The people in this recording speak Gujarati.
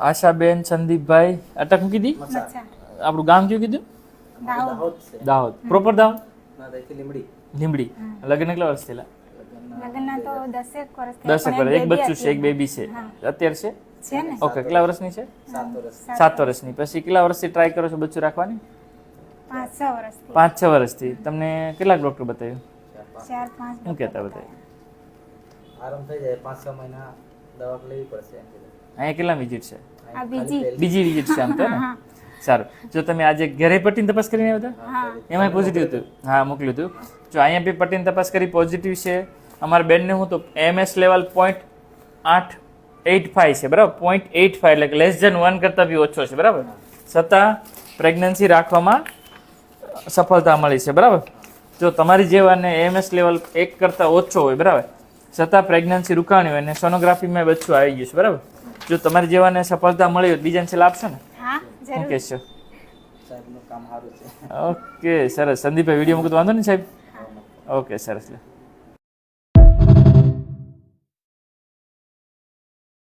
આશાબેન સંદીપભાઈ અટક મૂકી દી. આપણું ગામ કયું કીધું? દાહોદ. દાહોદ છે. દાહોદ. પ્રોપર દાહોદ? ના લીમડી લગ્ન કેટલા વર્ષ થયેલા? દસેક વર્ષ એક બચ્ચું છે એક બેબી છે. અત્યારે છે? છે ઓકે કેટલા વર્ષની છે? સાત વર્ષની. પછી કેટલા વર્ષથી ટ્રાય કરો છો બચ્ચું રાખવાની? પાંચ છ વર્ષથી. પાંચ છ વર્ષથી. તમને કેટલાક ડોક્ટર બતાવ્યું? શું કહેતા બતાવ્યું. આરામ થઈ જાય પાંચ છ મહિના દવા લેવી પડશે એમ કીધું. અહીંયા કેટલા વિઝિટ છે? આ બીજી. બીજી વિઝિટ છે આમ તો ને? સારું. જો તમે આજે ઘરે પટ્ટીની તપાસ કરીને આવ્યા હતા? એમાં પોઝિટિવ હતું. હા મોકલ્યું હતું. જો અહીંયા બી પટ્ટીની તપાસ કરી પોઝિટિવ છે. અમારા બેનને હું તો એમએસ લેવલ પોઈન્ટ આઠ એઇટ ફાઈવ છે બરાબર? પોઈન્ટ એઇટ ફાઈવ એટલે લેસ ધેન વન કરતાં બી ઓછો છે બરાબર? છતાં પ્રેગ્નન્સી રાખવામાં સફળતા મળી છે બરાબર? જો તમારી જેવાને એમએસ લેવલ એક કરતાં ઓછો હોય બરાબર? છતાં પ્રેગ્નન્સી રૂકાણી હોય અને સોનોગ્રાફીમાં બચ્ચું આવી ગયું છે બરાબર? જો તમારી જેવાને સફળતા મળી હોય બીજાને છેલ્લા આપશો ને? ઓકે છે. ઓકે સરસ. સંદીપભાઈ વીડિયો મૂકતો વાંધો નહીં સાહેબ? ઓકે સરસ લે